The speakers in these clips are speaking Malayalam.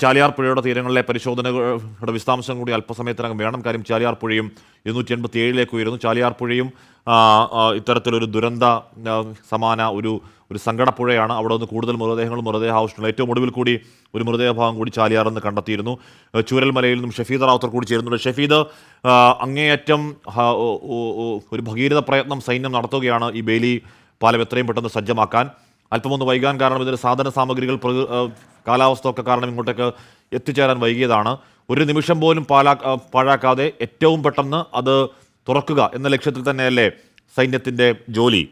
ചാലിയാർ പുഴയുടെ തീരങ്ങളിലെ പരിശോധനകളുടെ വിശദാംശം കൂടി അല്പസമയത്തിനകം വേണം. കാര്യം ചാലിയാർ പുഴയും ഇരുന്നൂറ്റി എൺപത്തി ഏഴിലേക്ക് ഉയരുന്നു. ചാലിയാർ പുഴയും ഇത്തരത്തിലൊരു ദുരന്ത സമാന ഒരു ഒരു സങ്കടപ്പുഴയാണ്. അവിടെ നിന്ന് കൂടുതൽ മൃതദേഹങ്ങളും മൃതദേഹ ആവശ്യമുള്ള ഏറ്റവും ഒടുവിൽ കൂടി ഒരു മൃതദേഹഭാഗം കൂടി ചാലിയാർ എന്ന് കണ്ടെത്തിയിരുന്നു. ചൂരൽമലയിൽ നിന്നും ഷഫീദ് റാവുത്തർ കൂടി ചേരുന്നുണ്ട്. ഷഫീദ് അങ്ങേയറ്റം ഒരു ഭഗീരഥ പ്രയത്നം സൈന്യം നടത്തുകയാണ് ഈ ബേലി പാലം എത്രയും പെട്ടെന്ന് സജ്ജമാക്കാൻ. അല്പമൊന്ന് വൈകാൻ കാരണം ഇതിന്റെ സാധന സാമഗ്രികൾ കാലാവസ്ഥ ഒക്കെ കാരണം ഇങ്ങോട്ടേക്ക് എത്തിച്ചേരാൻ വൈകിയതാണ്. ഒരു നിമിഷം പോലും പാലാ പാഴാക്കാതെ ഏറ്റവും പെട്ടെന്ന് അത് തുറക്കുക എന്ന ലക്ഷ്യത്തിൽ തന്നെയല്ലേ സൈന്യത്തിന്റെ ജോലി.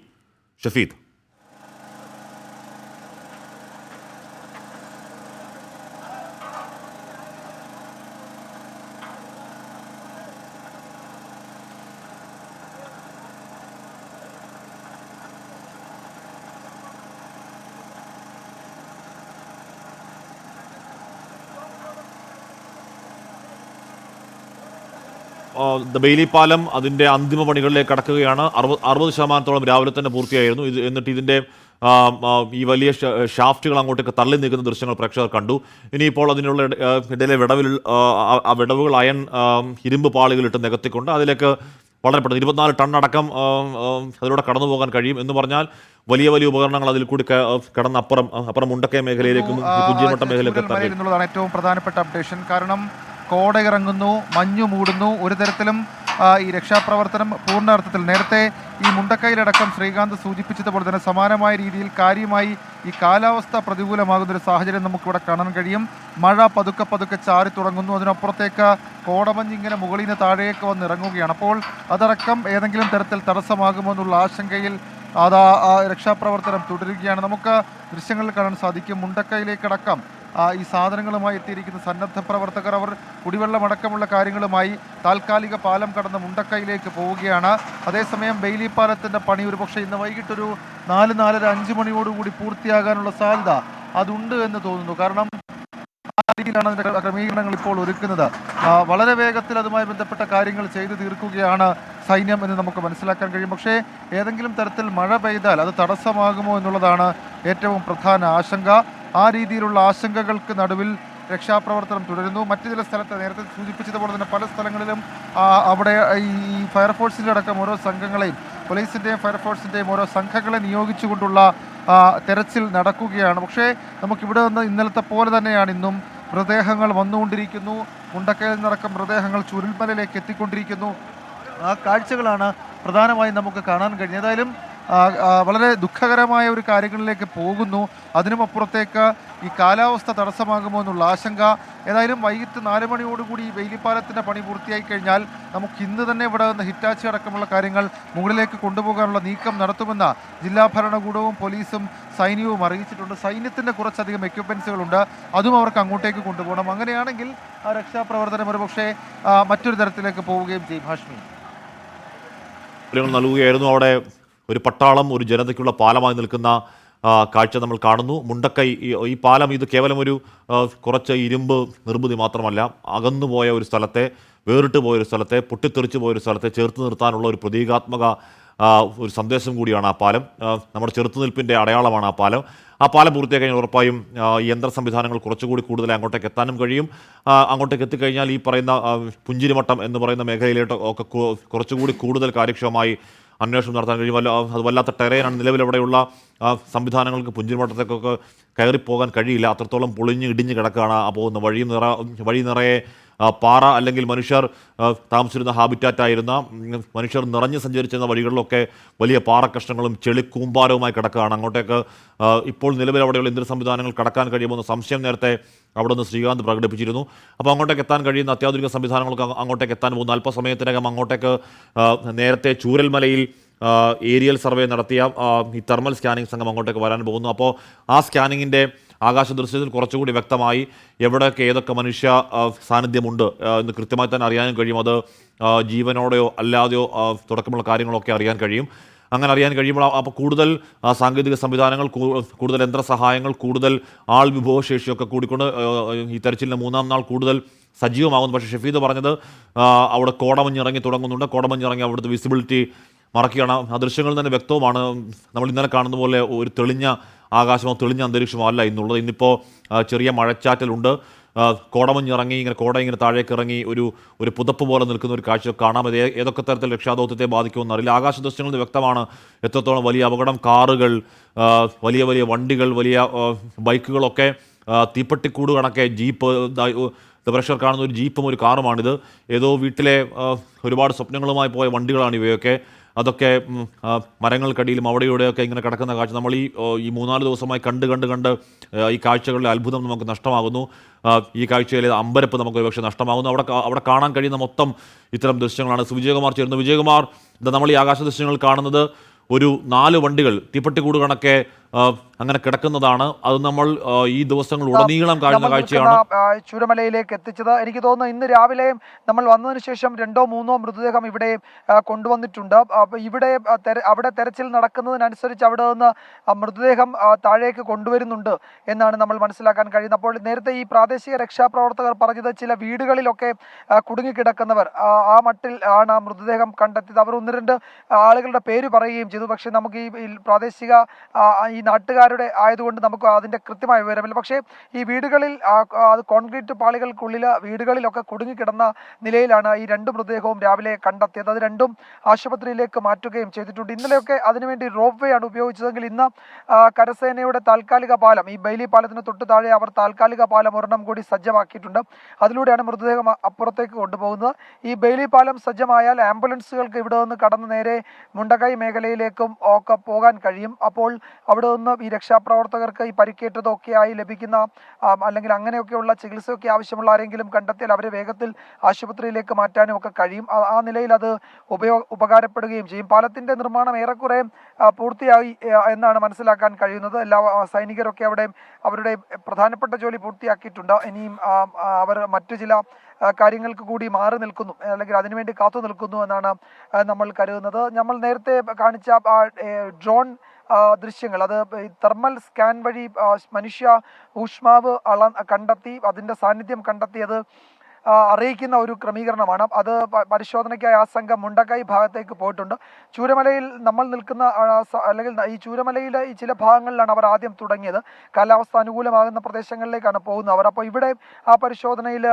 ഷഫീദ്. ബെയിലി പാലം അതിന്റെ അന്തിമ പണികളിലേക്ക് കടക്കുകയാണ്. അറുപത് അറുപത് ശതമാനത്തോളം രാവിലെ തന്നെ പൂർത്തിയായിരുന്നു. ഇത് എന്നിട്ട് ഇതിന്റെ ഈ വലിയ ഷാഫ്റ്റുകൾ അങ്ങോട്ടേക്ക് തള്ളി നിൽക്കുന്ന ദൃശ്യങ്ങൾ പ്രേക്ഷകർ കണ്ടു. ഇനിയിപ്പോൾ അതിനുള്ള ഇടയിലെ വിടവിൽ ആ, വിടവുകൾ അയൺ ഇരുമ്പ് പാളികളിട്ട് നികത്തിക്കൊണ്ട് അതിലേക്ക് വളരെ പെട്ടെന്ന് ഇരുപത്തിനാല് ടൺ അടക്കം അതിലൂടെ കടന്നു പോകാൻ കഴിയും എന്ന് പറഞ്ഞാൽ വലിയ വലിയ ഉപകരണങ്ങൾ അതിൽ കൂടി കടന്ന് അപ്പുറം അപ്പുറം മുണ്ടക്കയ മേഖലയിലേക്കും കുഞ്ചിമട്ട മേഖലയിലേക്ക് എന്നുള്ളതാണ് ഏറ്റവും പ്രധാനപ്പെട്ട അപ്ഡേഷൻ. കാരണം കോട ഇറങ്ങുന്നു മഞ്ഞു മൂടുന്നു. ഒരു തരത്തിലും ഈ രക്ഷാപ്രവർത്തനം പൂർണാർത്ഥത്തിൽ നേരത്തെ ഈ മുണ്ടക്കൈയിലടക്കം ശ്രീകാന്ത് സൂചിപ്പിച്ചതുപോലെ തന്നെ സമാനമായ രീതിയിൽ കാര്യമായി ഈ കാലാവസ്ഥ പ്രതികൂലമാകുന്ന ഒരു സാഹചര്യം നമുക്കിവിടെ കാണാൻ കഴിയും. മഴ പതുക്കെ പതുക്കെ ചാരി തുടങ്ങുന്നു. അതിനപ്പുറത്തേക്ക് കോടമഞ്ഞിങ്ങനെ മുകളിൽ നിന്ന് താഴേക്ക് വന്ന് ഇറങ്ങുകയാണ്. അപ്പോൾ അതടക്കം ഏതെങ്കിലും തരത്തിൽ തടസ്സമാകുമോ എന്നുള്ള ആശങ്കയിൽ അതാ രക്ഷാപ്രവർത്തനം തുടരുകയാണ്. നമുക്ക് ദൃശ്യങ്ങളിൽ കാണാൻ സാധിക്കും. മുണ്ടക്കൈയിലേക്കടക്കം ഈ സാധനങ്ങളുമായി എത്തിയിരിക്കുന്ന സന്നദ്ധ പ്രവർത്തകർ അവർ കുടിവെള്ളമടക്കമുള്ള കാര്യങ്ങളുമായി താൽക്കാലിക പാലം കടന്ന് മുണ്ടക്കൈയിലേക്ക് പോവുകയാണ്. അതേസമയം ബെയിലി പാലത്തിന്റെ പണി ഒരുപക്ഷെ ഇന്ന് വൈകിട്ടൊരു നാല് നാലര അഞ്ച് മണിയോടുകൂടി പൂർത്തിയാകാനുള്ള സാധ്യത അതുണ്ട് എന്ന് തോന്നുന്നു. കാരണം ാണ് അതിന്റെ ക്രമീകരണങ്ങൾ ഇപ്പോൾ ഒരുക്കുന്നത്. വളരെ വേഗത്തിൽ അതുമായി ബന്ധപ്പെട്ട കാര്യങ്ങൾ ചെയ്തു തീർക്കുകയാണ് സൈന്യം എന്ന് നമുക്ക് മനസ്സിലാക്കാൻ കഴിയും. പക്ഷേ ഏതെങ്കിലും തരത്തിൽ മഴ പെയ്താൽ അത് തടസ്സമാകുമോ എന്നുള്ളതാണ് ഏറ്റവും പ്രധാന ആശങ്ക. ആ രീതിയിലുള്ള ആശങ്കകൾക്ക് നടുവിൽ രക്ഷാപ്രവർത്തനം തുടരുന്നു. മറ്റു ചില സ്ഥലത്ത് നേരത്തെ സൂചിപ്പിച്ചതുപോലെ തന്നെ പല സ്ഥലങ്ങളിലും അവിടെ ഈ ഫയർഫോഴ്സിന്റെ അടക്കം ഓരോ സംഘങ്ങളെയും പോലീസിന്റെയും ഫയർഫോഴ്സിന്റെയും ഓരോ സംഘങ്ങളെ നിയോഗിച്ചുകൊണ്ടുള്ള തെരച്ചിൽ നടക്കുകയാണ്. പക്ഷേ നമുക്കിവിടെ നിന്ന് ഇന്നലത്തെ പോലെ തന്നെയാണ് ഇന്നും മൃതദേഹങ്ങൾ വന്നുകൊണ്ടിരിക്കുന്നു. മുണ്ടക്കയിൽ നിന്നടക്കം മൃതദേഹങ്ങൾ ചുരുൾമലയിലേക്ക് എത്തിക്കൊണ്ടിരിക്കുന്നു. ആ കാഴ്ചകളാണ് പ്രധാനമായും നമുക്ക് കാണാൻ കഴിഞ്ഞത്. ഏതായാലും വളരെ ദുഃഖകരമായ ഒരു കാര്യങ്ങളിലേക്ക് പോകുന്നു. അതിനും അപ്പുറത്തേക്ക് ഈ കാലാവസ്ഥ തടസ്സമാകുമോ എന്നുള്ള ആശങ്ക. ഏതായാലും വൈകിട്ട് നാല് മണിയോടുകൂടി ഈ വെയിലിപ്പാലത്തിന്റെ പണി പൂർത്തിയായി കഴിഞ്ഞാൽ നമുക്ക് ഇന്ന് തന്നെ ഇവിടെ നിന്ന് ഹിറ്റാച്ചി അടക്കമുള്ള കാര്യങ്ങൾ മുകളിലേക്ക് കൊണ്ടുപോകാനുള്ള നീക്കം നടത്തുമെന്ന് ജില്ലാ ഭരണകൂടവും പോലീസും സൈന്യവും അറിയിച്ചിട്ടുണ്ട്. സൈന്യത്തിന്റെ കുറച്ചധികം എക്യുപ്മെൻസുകളുണ്ട് അതും അവർക്ക് അങ്ങോട്ടേക്ക് കൊണ്ടുപോകണം. അങ്ങനെയാണെങ്കിൽ ആ രക്ഷാപ്രവർത്തനം ഒരുപക്ഷെ മറ്റൊരു തരത്തിലേക്ക് പോവുകയും ചെയ്യും. ഹാഷ്മി. നൽകുകയായിരുന്നു. അവിടെ ഒരു പട്ടാളം ഒരു ജനതയ്ക്കുള്ള പാലമായി നിൽക്കുന്ന കാഴ്ച നമ്മൾ കാണുന്നു. മുണ്ടക്കൈ ഈ- പാലം ഇത് കേവലം ഒരു കുറച്ച് ഇരുമ്പ് നിർമ്മിതി മാത്രമല്ല അകന്നുപോയ ഒരു സ്ഥലത്തെ വേറിട്ട് പോയ ഒരു സ്ഥലത്തെ പൊട്ടിത്തെറിച്ച് പോയ ഒരു സ്ഥലത്തെ ചേർത്ത് നിർത്താനുള്ള ഒരു പ്രതീകാത്മക ഒരു സന്ദേശം കൂടിയാണ് ആ പാലം. നമ്മുടെ ചെറുത്തുനിൽപ്പിന്റെ അടയാളമാണ് ആ പാലം. ആ പാലം പൂർത്തിയാക്കി ഉറപ്പായും യന്ത്ര സംവിധാനങ്ങൾ കുറച്ചുകൂടി കൂടുതൽ അങ്ങോട്ടേക്ക് എത്താനും കഴിയും. അങ്ങോട്ടേക്ക് എത്തിക്കഴിഞ്ഞാൽ ഈ പറയുന്ന പുഞ്ചിരിമട്ടം എന്ന് പറയുന്ന മേഖലയിലോട്ട് ഒക്കെ കുറച്ചുകൂടി കൂടുതൽ കാര്യക്ഷമമായി അന്വേഷണം നടത്താൻ കഴിയും. അത് വല്ലാത്ത ടെറേനാണ് നിലവിലവിടെയുള്ള ആ, സംവിധാനങ്ങൾക്ക് പുഞ്ചിരിമട്ടത്തേക്കൊക്കെ കയറിപ്പോകാൻ കഴിയില്ല. അത്രത്തോളം പൊളിഞ്ഞ് ഇടിഞ്ഞ് കിടക്കുകയാണ് ആ പോകുന്ന വഴി നിറ വഴി നിറയെ പാറ അല്ലെങ്കിൽ മനുഷ്യർ താമസിച്ചിരുന്ന ഹാബിറ്റാറ്റ് ആയിരുന്ന മനുഷ്യർ നിറഞ്ഞു സഞ്ചരിച്ചിരുന്ന വഴികളിലൊക്കെ വലിയ പാറക്കഷ്ണങ്ങളും ചെളിക്കൂമ്പാരവുമായി കിടക്കുകയാണ്. അങ്ങോട്ടേക്ക് ഇപ്പോൾ നിലവിൽ അവിടെയുള്ള ഇന്ദ്ര സംവിധാനങ്ങൾ കടക്കാൻ കഴിയുമെന്ന സംശയം നേരത്തെ അവിടെ നിന്ന് ശ്രീകാന്ത് പ്രകടിപ്പിച്ചിരുന്നു. അപ്പോൾ അങ്ങോട്ടേക്ക് എത്താൻ കഴിയുന്ന അത്യാധുനിക സംവിധാനങ്ങൾക്ക് അങ്ങോട്ടേക്ക് എത്താൻ പോകുന്നു അല്പസമയത്തിനകം അങ്ങോട്ടേക്ക് നേരത്തെ ചൂരൽമലയിൽ ഏരിയൽ സർവേ നടത്തിയ ഈ തെർമൽ സ്കാനിംഗ് സംഘം അങ്ങോട്ടേക്ക് വരാൻ പോകുന്നു. അപ്പോൾ ആ സ്കാനിങ്ങിന്റെ ആകാശ ദൃശ്യത്തിൽ കുറച്ചുകൂടി വ്യക്തമായി എവിടെയൊക്കെ ഏതൊക്കെ മനുഷ്യ സാന്നിധ്യമുണ്ട് എന്ന് കൃത്യമായി തന്നെ അറിയാനും കഴിയും. അത് ജീവനോടെയോ അല്ലാതെയോ തുടക്കമുള്ള കാര്യങ്ങളൊക്കെ അറിയാൻ കഴിയും. അങ്ങനെ അറിയാൻ കഴിയുമ്പോൾ അപ്പോൾ കൂടുതൽ സാങ്കേതിക സംവിധാനങ്ങൾ കൂടുതൽ യന്ത്ര സഹായങ്ങൾ കൂടുതൽ ആൾ വിഭവശേഷിയൊക്കെ കൂടിക്കൊണ്ട് ഈ തെരച്ചിലിന്റെ മൂന്നാം നാൾ കൂടുതൽ സജീവമാകുന്നു. പക്ഷേ ഷെഫീദ് പറഞ്ഞത് അവിടെ കോടമഞ്ഞ് ഇറങ്ങി തുടങ്ങുന്നുണ്ട്. കോടമഞ്ഞ് ഇറങ്ങി അവിടുത്തെ വിസിബിലിറ്റി മറക്കുകയാണ്. ആ ദൃശ്യങ്ങളിൽ തന്നെ വ്യക്തവുമാണ്. നമ്മൾ ഇന്നലെ കാണുന്ന പോലെ ഒരു തെളിഞ്ഞ ആകാശമോ തെളിഞ്ഞ അന്തരീക്ഷമോ അല്ല ഇന്നുള്ളത്. ഇന്നിപ്പോൾ ചെറിയ മഴച്ചാറ്റലുണ്ട്. കോടമഞ്ഞിറങ്ങി ഇങ്ങനെ കോട ഇങ്ങനെ താഴേക്ക് ഇറങ്ങി ഒരു ഒരു പുതപ്പ് പോലെ നിൽക്കുന്ന ഒരു കാഴ്ച കാണാം. ഏതൊക്കെ തരത്തിൽ രക്ഷാദൗത്യത്തെ ബാധിക്കുമെന്ന് അറിയില്ല. ആകാശ ദൃശ്യങ്ങളിൽ വ്യക്തമാണ് എത്രത്തോളം വലിയ അപകടം കാറുകൾ വലിയ വലിയ വണ്ടികൾ വലിയ ബൈക്കുകളൊക്കെ തീപ്പെട്ടിക്കൂട് കണക്കെ ജീപ്പ് പ്രഷർ കാണുന്ന ഒരു ജീപ്പും ഒരു കാറുമാണിത്. ഏതോ വീട്ടിലെ ഒരുപാട് സ്വപ്നങ്ങളുമായി പോയ വണ്ടികളാണ് ഇവയൊക്കെ. അതൊക്കെ മരങ്ങൾക്കടിയിലും അവിടെയൂടെയൊക്കെ ഇങ്ങനെ കിടക്കുന്ന കാഴ്ച നമ്മൾ ഈ ഈ മൂന്നാൽ ദിവസമായി കണ്ട് കണ്ട് കണ്ട് ഈ കാഴ്ചകളിലെ അത്ഭുതം നമുക്ക് നഷ്ടമാകുന്നു. ഈ കാഴ്ചയിലെ അമ്പരപ്പ് നമുക്ക് ഒരുപക്ഷെ നഷ്ടമാകുന്നു. അവിടെ അവിടെ കാണാൻ കഴിയുന്ന മൊത്തം ഇത്തരം ദൃശ്യങ്ങളാണ്. വിജയകുമാർ ചേരുന്നത് വിജയകുമാർ നമ്മൾ ഈ ആകാശ ദൃശ്യങ്ങൾ കാണുന്നത് ഒരു നാല് വണ്ടികൾ തീപ്പെട്ടിക്കൂട് കണക്കെ അങ്ങനെ കിടക്കുന്നതാണ്. അത് നമ്മൾ ഈ ദിവസങ്ങൾ ഉടനീളം കാണുന്ന കാഴ്ചയാണ്. ചുരമലയിലേക്ക് എത്തിച്ചത്. എനിക്ക് തോന്നുന്നു ഇന്ന് രാവിലെയും നമ്മൾ വന്നതിന് ശേഷം രണ്ടോ മൂന്നോ മൃതദേഹം ഇവിടെ കൊണ്ടുവന്നിട്ടുണ്ട്. ഇവിടെ അവിടെ തെരച്ചിൽ നടക്കുന്നതിനനുസരിച്ച് അവിടെ നിന്ന് മൃതദേഹം താഴേക്ക് കൊണ്ടുവരുന്നുണ്ട് എന്നാണ് നമ്മൾ മനസ്സിലാക്കാൻ കഴിയുന്നത്. അപ്പോൾ നേരത്തെ ഈ പ്രാദേശിക രക്ഷാപ്രവർത്തകർ പറഞ്ഞത് ചില വീടുകളിലൊക്കെ കുടുങ്ങിക്കിടക്കുന്നവർ ആ, മട്ടിൽ ആണ് ആ മൃതദേഹം കണ്ടെത്തിയത്. അവർ ഒന്ന് രണ്ട് ആളുകളുടെ പേര് പറയുകയും ചെയ്തു. പക്ഷേ നമുക്ക് ഈ പ്രാദേശിക ഈ നാട്ടുകാരുടെ ആയതുകൊണ്ട് നമുക്ക് അതിന്റെ കൃത്യമായ വിവരമില്ല. പക്ഷേ ഈ വീടുകളിൽ അത് കോൺക്രീറ്റ് പാളികൾക്കുള്ളിൽ വീടുകളിലൊക്കെ കുടുങ്ങിക്കിടന്ന നിലയിലാണ് ഈ രണ്ട് മൃതദേഹവും രാവിലെ കണ്ടെത്തിയത്. അത് രണ്ടും ആശുപത്രിയിലേക്ക് മാറ്റുകയും ചെയ്തിട്ടുണ്ട്. ഇന്നലെയൊക്കെ അതിനുവേണ്ടി റോപ്പ് വേ ആണ് ഉപയോഗിച്ചതെങ്കിൽ ഇന്ന് കരസേനയുടെ താൽക്കാലിക പാലം ഈ ബൈലി പാലത്തിന് തൊട്ട് താഴെ അവർ താൽക്കാലിക പാലം ഒരെണ്ണം കൂടി സജ്ജമാക്കിയിട്ടുണ്ട്. അതിലൂടെയാണ് മൃതദേഹം അപ്പുറത്തേക്ക് കൊണ്ടുപോകുന്നത്. ഈ ബെയിലി പാലം സജ്ജമായാൽ ആംബുലൻസുകൾക്ക് ഇവിടെ നിന്ന് കടന്നു നേരെ മുണ്ടകൈ മേഖലയിലേക്കും ഒക്കെ പോകാൻ കഴിയും. അപ്പോൾ അവിടെ നിന്ന് ഈ രക്ഷാപ്രവർത്തകർക്ക് ഈ പരിക്കേറ്റതൊക്കെയായി ലഭിക്കുന്ന അല്ലെങ്കിൽ അങ്ങനെയൊക്കെയുള്ള ചികിത്സയൊക്കെ ആവശ്യമുള്ള ആരെങ്കിലും കണ്ടെത്തിയാൽ അവരെ വേഗത്തിൽ ആശുപത്രിയിലേക്ക് മാറ്റാനും ഒക്കെ കഴിയും. ആ- നിലയിൽ അത് ഉപയോഗ ഉപകാരപ്പെടുകയും ചെയ്യും. പാലത്തിന്റെ നിർമ്മാണം ഏറെക്കുറെ പൂർത്തിയായി എന്നാണ് മനസ്സിലാക്കാൻ കഴിയുന്നത്. എല്ലാ സൈനികരൊക്കെ അവിടെ അവരുടെ പ്രധാനപ്പെട്ട ജോലി പൂർത്തിയാക്കിയിട്ടുണ്ട്. ഇനിയും അവർ മറ്റു ചില കാര്യങ്ങൾക്ക് കൂടി മാറി നിൽക്കുന്നു അല്ലെങ്കിൽ അതിനുവേണ്ടി കാത്തു നിൽക്കുന്നു എന്നാണ് നമ്മൾ കരുതുന്നത്. നമ്മൾ നേരത്തെ കാണിച്ച ഡ്രോൺ ദൃശ്യങ്ങൾ. അത് തെർമൽ സ്കാൻ വഴി മനുഷ്യ ഊഷ്മാവ് അള കണ്ടെത്തി അതിന്റെ സാന്നിധ്യം കണ്ടെത്തിയത് അറിയിക്കുന്ന ഒരു ക്രമീകരണമാണ്. അത് പരിശോധനയ്ക്കായി ആ സംഘം മുണ്ടക്കായി ഭാഗത്തേക്ക് പോയിട്ടുണ്ട്. ചൂരമലയിൽ നമ്മൾ നിൽക്കുന്ന അല്ലെങ്കിൽ ഈ ചൂരമലയിലെ ഈ ചില ഭാഗങ്ങളിലാണ് അവർ ആദ്യം തുടങ്ങിയത്. കാലാവസ്ഥ അനുകൂലമാകുന്ന പ്രദേശങ്ങളിലേക്കാണ് പോകുന്നത് അവർ. അപ്പോൾ ഇവിടെ ആ പരിശോധനയിൽ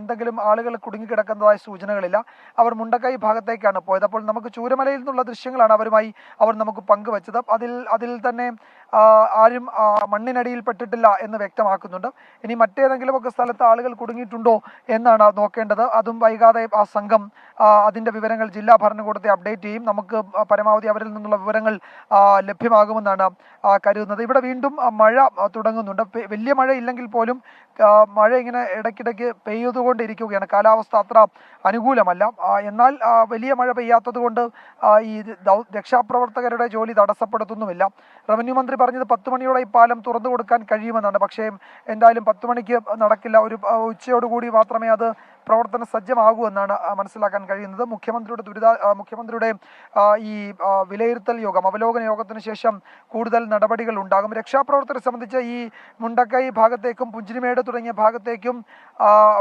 എന്തെങ്കിലും ആളുകൾ കുടുങ്ങിക്കിടക്കുന്നതായ സൂചനകളില്ല. അവർ മുണ്ടക്കായി ഭാഗത്തേക്കാണ് പോയത്. അപ്പോൾ നമുക്ക് ചൂരമലയിൽ നിന്നുള്ള ദൃശ്യങ്ങളാണ് അവരുമായി അവർ നമുക്ക് പങ്കുവച്ചത്. അതിൽ അതിൽ തന്നെ ആരും മണ്ണിനടിയിൽ പെട്ടിട്ടില്ല എന്ന് വ്യക്തമാക്കുന്നുണ്ട്. ഇനി മറ്റേതെങ്കിലുമൊക്കെ സ്ഥലത്ത് ആളുകൾ കുടുങ്ങിയിട്ടുണ്ടോ എന്നാണ് നോക്കേണ്ടത്. അതും വൈകാതെ ആ സംഘം അതിന്റെ വിവരങ്ങൾ ജില്ലാ ഭരണകൂടത്തെ അപ്ഡേറ്റ് ചെയ്യും. നമുക്ക് പരമാവധി അവരിൽ നിന്നുള്ള വിവരങ്ങൾ ലഭ്യമാകുമെന്നാണ് കരുതുന്നത്. ഇവിടെ വീണ്ടും മഴ തുടങ്ങുന്നുണ്ട്. വലിയ മഴ ഇല്ലെങ്കിൽ പോലും മഴ ഇങ്ങനെ ഇടയ്ക്കിടയ്ക്ക് പെയ്തുകൊണ്ടിരിക്കുകയാണ്. കാലാവസ്ഥ അത്ര അനുകൂലമല്ല. എന്നാൽ വലിയ മഴ പെയ്യാത്തത് കൊണ്ട് ഈ രക്ഷാപ്രവർത്തകരുടെ ജോലി തടസ്സപ്പെടുത്തുന്നുമില്ല. റവന്യൂ മന്ത്രി പറഞ്ഞത് പത്ത് മണിയോടെ ഈ പാലം തുറന്നു കൊടുക്കാൻ കഴിയുമെന്നാണ്. പക്ഷേ എന്തായാലും പത്ത് മണിക്ക് നടക്കില്ല. ഒരു ഉച്ചയോടുകൂടി മാത്രമേ അത് പ്രവർത്തന സജ്ജമാകൂ എന്നാണ് മനസ്സിലാക്കാൻ കഴിയുന്നത്. മുഖ്യമന്ത്രിയുടെ ദുരിത മുഖ്യമന്ത്രിയുടെ ഈ വിലയിരുത്തൽ യോഗം അവലോകന യോഗത്തിന് ശേഷം കൂടുതൽ നടപടികൾ ഉണ്ടാകും. രക്ഷാപ്രവർത്തകരെ സംബന്ധിച്ച് ഈ മുണ്ടക്കൈ ഭാഗത്തേക്കും പുഞ്ചിരിമേട് തുടങ്ങിയ ഭാഗത്തേക്കും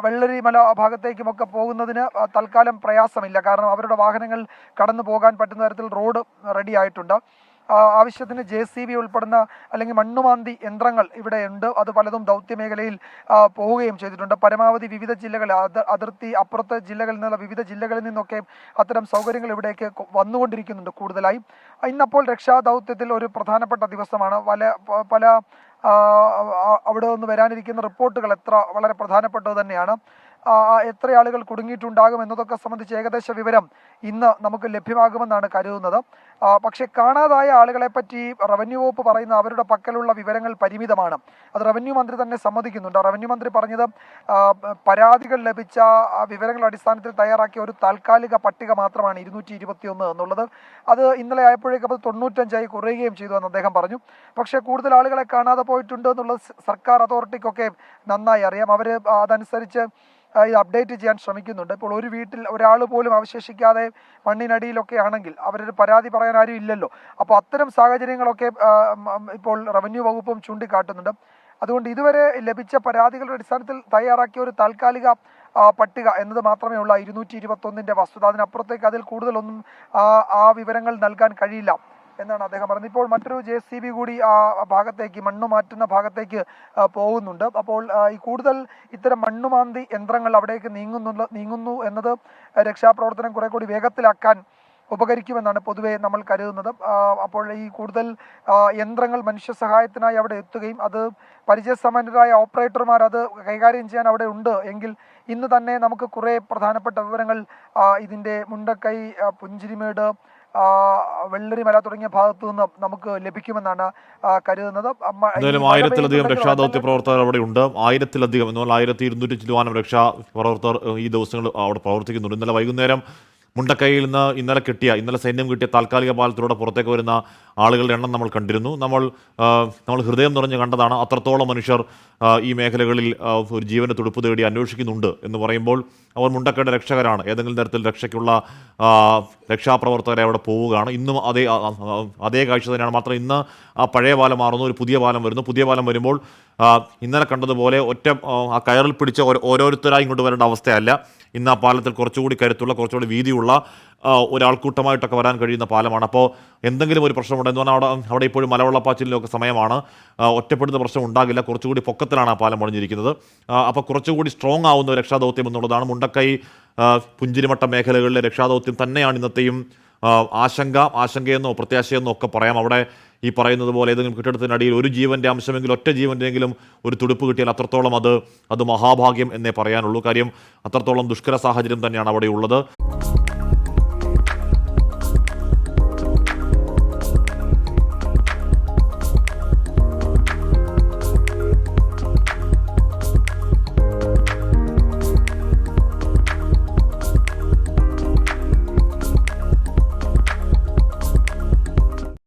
വെള്ളരിമല ഭാഗത്തേക്കുമൊക്കെ പോകുന്നതിന് തൽക്കാലം പ്രയാസമില്ല. കാരണം അവരുടെ വാഹനങ്ങൾ കടന്നു പോകാൻ പറ്റുന്ന തരത്തിൽ റോഡ് റെഡി ആയിട്ടുണ്ട്. ആവശ്യത്തിന് ജെ സി ബി ഉൾപ്പെടുന്ന അല്ലെങ്കിൽ മണ്ണുമാന്തി യന്ത്രങ്ങൾ ഇവിടെ ഉണ്ട്. അത് പലതും ദൗത്യ മേഖലയിൽ പോവുകയും ചെയ്തിട്ടുണ്ട്. പരമാവധി വിവിധ ജില്ലകൾ അതിർത്തി അപ്പുറത്തെ ജില്ലകളിൽ നിന്നുള്ള വിവിധ ജില്ലകളിൽ നിന്നൊക്കെ അത്തരം സൗകര്യങ്ങൾ ഇവിടേക്ക് വന്നുകൊണ്ടിരിക്കുന്നുണ്ട് കൂടുതലായി. ഇന്നപ്പോൾ രക്ഷാദൗത്യത്തിൽ ഒരു പ്രധാനപ്പെട്ട ദിവസമാണ്. പല പല അവിടെ നിന്ന് വരാനിരിക്കുന്ന റിപ്പോർട്ടുകൾ എത്ര വളരെ പ്രധാനപ്പെട്ടത് തന്നെയാണ്. എത്ര ആളുകൾ കുടുങ്ങിയിട്ടുണ്ടാകും എന്നതൊക്കെ സംബന്ധിച്ച് ഏകദേശ വിവരം ഇന്ന് നമുക്ക് ലഭ്യമാകുമെന്നാണ് കരുതുന്നത്. പക്ഷെ കാണാതായ ആളുകളെ പറ്റി റവന്യൂ വകുപ്പ് പറയുന്ന അവരുടെ പക്കലുള്ള വിവരങ്ങൾ പരിമിതമാണ്. അത് റവന്യൂ മന്ത്രി തന്നെ സമ്മതിക്കുന്നുണ്ട്. റവന്യൂ മന്ത്രി പറഞ്ഞത് പരാതികൾ ലഭിച്ച ആ വിവരങ്ങളുടെ അടിസ്ഥാനത്തിൽ തയ്യാറാക്കിയ ഒരു താൽക്കാലിക പട്ടിക മാത്രമാണ് ഇരുന്നൂറ്റി ഇരുപത്തിയൊന്ന് എന്നുള്ളത്. അത് ഇന്നലെ ആയപ്പോഴേക്കും അത് തൊണ്ണൂറ്റഞ്ചായി കുറയുകയും ചെയ്തു എന്ന് അദ്ദേഹം പറഞ്ഞു. പക്ഷേ കൂടുതൽ ആളുകളെ കാണാതെ പോയിട്ടുണ്ട് എന്നുള്ളത് സർക്കാർ അതോറിറ്റിക്കൊക്കെ നന്നായി അറിയാം. അവർ അതനുസരിച്ച് ഇത് അപ്ഡേറ്റ് ചെയ്യാൻ ശ്രമിക്കുന്നുണ്ട്. ഇപ്പോൾ ഒരു വീട്ടിൽ ഒരാൾ പോലും അവശേഷിക്കാതെ മണ്ണിനടിയിലൊക്കെ ആണെങ്കിൽ അവരൊരു പരാതി പറയാൻ ആരും ഇല്ലല്ലോ. അപ്പോൾ അത്തരം സാഹചര്യങ്ങളൊക്കെ ഇപ്പോൾ റവന്യൂ വകുപ്പും ചൂണ്ടിക്കാട്ടുന്നുണ്ട്. അതുകൊണ്ട് ഇതുവരെ ലഭിച്ച പരാതികളുടെ അടിസ്ഥാനത്തിൽ തയ്യാറാക്കിയ ഒരു താൽക്കാലിക പട്ടിക എന്നത് മാത്രമേ ഉള്ള. ഇരുന്നൂറ്റി ഇരുപത്തൊന്നിന്റെ വസ്തുത. അതിനപ്പുറത്തേക്ക് അതിൽ കൂടുതലൊന്നും ആ വിവരങ്ങൾ നൽകാൻ കഴിയില്ല. എന്നാണ് അദ്ദേഹം പറഞ്ഞത്. ഇപ്പോൾ മറ്റൊരു ജെ സി ബി കൂടി ആ ഭാഗത്തേക്ക് മണ്ണ് മാറ്റുന്ന ഭാഗത്തേക്ക് പോകുന്നുണ്ട്. അപ്പോൾ ഈ കൂടുതൽ ഇത്തരം മണ്ണുമാന്തി യന്ത്രങ്ങൾ അവിടേക്ക് നീങ്ങുന്നു നീങ്ങുന്നു എന്നത് രക്ഷാപ്രവർത്തനം കുറെ കൂടി വേഗത്തിലാക്കാൻ ഉപകരിക്കുമെന്നാണ് പൊതുവേ നമ്മൾ കരുതുന്നത്. അപ്പോൾ ഈ കൂടുതൽ യന്ത്രങ്ങൾ മനുഷ്യ സഹായത്തിനായി അവിടെ എത്തുകയും അത് പരിചയസമ്പന്നരായ ഓപ്പറേറ്റർമാർ അത് കൈകാര്യം ചെയ്യാൻ അവിടെ ഉണ്ട് എങ്കിൽ ഇന്ന് തന്നെ നമുക്ക് കുറേ പ്രധാനപ്പെട്ട വിവരങ്ങൾ ഇതിന്റെ മുണ്ടക്കൈ പുഞ്ചിരിമേട് വെള്ളരിമല തുടങ്ങിയ ഭാഗത്തു നിന്ന് നമുക്ക് ലഭിക്കുമെന്നാണ് കരുതുന്നത്. എന്തായാലും ആയിരത്തിലധികം രക്ഷാദൗത്യ പ്രവർത്തകർ അവിടെ ഉണ്ട്. ആയിരത്തിലധികം ആയിരത്തി ഇരുന്നൂറ്റി ചില്ലുവാനം രക്ഷാ പ്രവർത്തകർ ഈ ദിവസങ്ങൾ അവിടെ പ്രവർത്തിക്കുന്നുണ്ട്. ഇന്നലെ വൈകുന്നേരം മുണ്ടക്കൈയിൽ നിന്ന് ഇന്നലെ കിട്ടിയ ഇന്നലെ സൈന്യം കിട്ടിയ താൽക്കാലിക പാലത്തിലൂടെ പുറത്തേക്ക് വരുന്ന ആളുകളുടെ എണ്ണം നമ്മൾ കണ്ടിരുന്നു. നമ്മൾ നമ്മൾ ഹൃദയം നിറഞ്ഞ് കണ്ടതാണ് അത്രത്തോളം മനുഷ്യർ ഈ മേഖലകളിൽ ഒരു ജീവന തുടുപ്പ് തേടി അന്വേഷിക്കുന്നുണ്ട് എന്ന് പറയുമ്പോൾ അവർ മുണ്ടക്കയുടെ രക്ഷകരാണ്. ഏതെങ്കിലും തരത്തിൽ രക്ഷയ്ക്കുള്ള രക്ഷാപ്രവർത്തകരെ അവിടെ പോവുകയാണ്. ഇന്നും അതേ അതേ കാഴ്ച തന്നെയാണ്. മാത്രം ഇന്ന് ആ പഴയ പാലം മാറുന്നു ഒരു പുതിയ പാലം വരുന്നു. പുതിയ പാലം വരുമ്പോൾ ഇന്നലെ കണ്ടതുപോലെ ഒറ്റ ആ, കയറിൽ പിടിച്ച ഓരോരുത്തരായി ഇങ്ങോട്ട് വരേണ്ട അവസ്ഥയല്ല. ഇന്ന് ആ പാലത്തിൽ കുറച്ചുകൂടി കരുത്തുള്ള കുറച്ചുകൂടി വീതിയുള്ള ഒരാൾക്കൂട്ടമായിട്ടൊക്കെ വരാൻ കഴിയുന്ന പാലമാണ്. അപ്പോൾ എന്തെങ്കിലും ഒരു പ്രശ്നമുണ്ട് എന്ന് പറഞ്ഞാൽ അവിടെ അവിടെ ഇപ്പോഴും മലവെള്ളപ്പാച്ചിലൊക്കെ സമയമാണ്. ഒറ്റപ്പെടുന്ന പ്രശ്നം ഉണ്ടാകില്ല. കുറച്ചുകൂടി പൊക്കത്തിലാണ് ആ പാലം പണിഞ്ഞിരിക്കുന്നത്. അപ്പോൾ കുറച്ചുകൂടി സ്ട്രോങ് ആവുന്ന രക്ഷാദൗത്യം എന്നുള്ളതാണ് മുണ്ടക്കൈ പുഞ്ചിരിമട്ട മേഖലകളിലെ രക്ഷാദൗത്യം തന്നെയാണ് ഇന്നത്തെയും ആശങ്ക ആശങ്കയെന്നോ പ്രത്യാശയെന്നോ ഒക്കെ പറയാം. അവിടെ ഈ പറയുന്നത് പോലെ ഏതെങ്കിലും കെട്ടിടത്തിനടിയിൽ ഒരു ജീവന്റെ അംശമെങ്കിലും ഒറ്റ ജീവന്റെങ്കിലും ഒരു തുടുപ്പ് കിട്ടിയാൽ അത്രത്തോളം അത് അത് മഹാഭാഗ്യം എന്നേ പറയാനുള്ളൂ. കാര്യം അത്രത്തോളം ദുഷ്കര സാഹചര്യം തന്നെയാണ് അവിടെ ഉള്ളത്